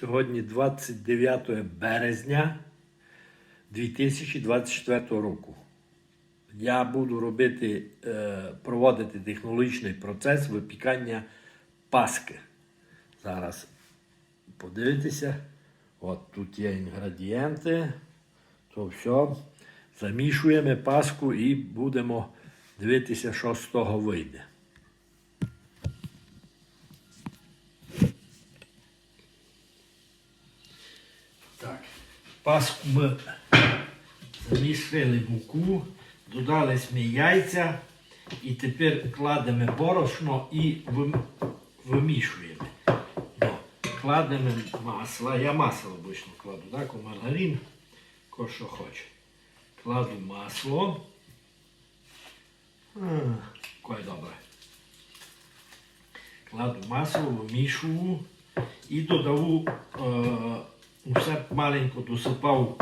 Сьогодні 29 березня 2024 року. Я буду робити, е, проводити технологічний процес випікання паски. Зараз подивитися. От тут є інгредієнти. То все. Замішуємо паску і будемо дивитися, що з того вийде. Паску ми замішали муку, додали ми яйця і тепер кладемо борошно і вимішуємо. Ну, кладемо масло. Я масло обично кладу, так, у маргарин, ко що хоче. Кладу масло. А, Кой добре. Кладу масло, вимішую і додаву е, все маленько досипав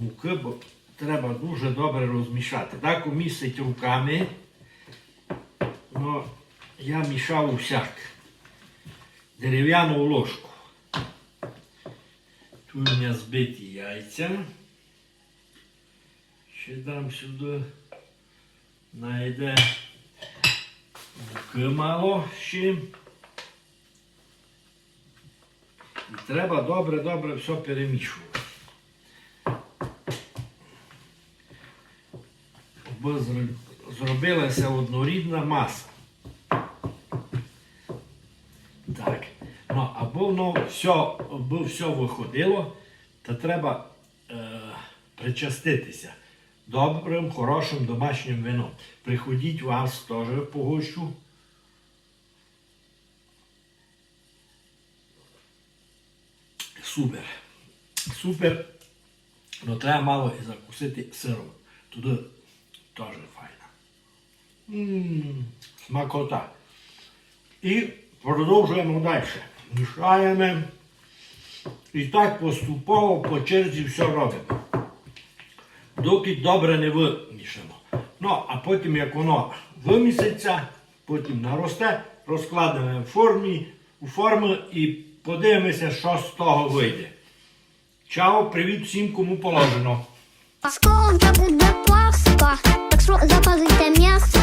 муки, бо треба дуже добре розмішати. Так місить руками. Ну, я мішав усяк. Дерев'яну ложку. Тут у мене збиті яйця. Ще дам сюди. Найде муки мало ще. Треба добре-добре все перемішувати. Бо зробилася однорідна маса. Так. Ну, аби воно все, аби все виходило, то треба е, причаститися добрим, хорошим домашнім вином. Приходіть вас теж погощу. Супер. Супер. Ну треба мало і закусити сиром. Туди теж файно. Смакота. І продовжуємо далі. Мішаємо. І так поступово по черзі все робимо. Доки добре не вимішаємо. Ну, а потім, як воно виміситься, потім наросте, розкладемо в формі, у форми і подивимося, що з того вийде. Чао, привіт всім, кому положено. Скоро буде пласка, так що запалите м'ясо.